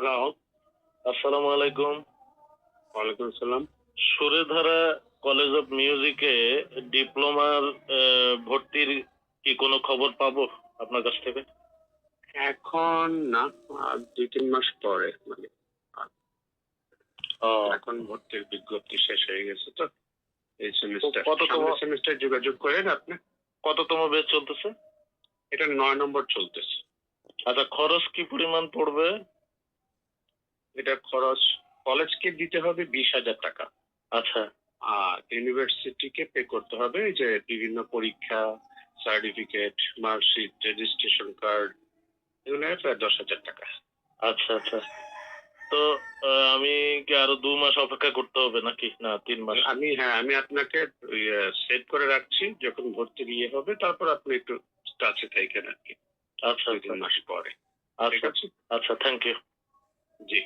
Hello আসসালামু আলাইকুম। ওয়ালাইকুম আসসালাম। সুরেধারা কলেজ অফ মিউজিকে ডিপ্লোমার ভর্তির কি কোনো খবর পাবো আপনার কাছ থেকে? এখন না দুই তিন মাস পরে মানে। এখন ভর্তির বিজ্ঞপ্তি শেষ হয়ে গেছে তো। এই সেমিস্টার কততম- সেমিস্টার যোগাযোগ করেন আপনি? কততম বেচ চলতেছে? এটা নয় নম্বর চলতেছে। আচ্ছা খরচ কি পরিমাণ পড়বে? এটা খরচ কলেজকে দিতে হবে বিশ হাজার টাকা। আচ্ছা আর ইউনিভার্সিটিকে পে করতে হবে যে বিভিন্ন পরীক্ষা সার্টিফিকেট মার্কশিট রেজিস্ট্রেশন কার্ড এগুলো প্রায় দশ হাজার টাকা। আচ্ছা আচ্ছা। তো আমি কি আরও দু মাস অপেক্ষা করতে হবে নাকি? না তিন মাস। আমি হ্যাঁ আমি আপনাকে সেট করে রাখছি যখন ভর্তির ইয়ে হবে তারপর আপনি একটু টাচে থাকেন আর কি। আচ্ছা দুই তিন আচ্ছা মাস পরে। আচ্ছা আচ্ছা থ্যাংক ইউ জি।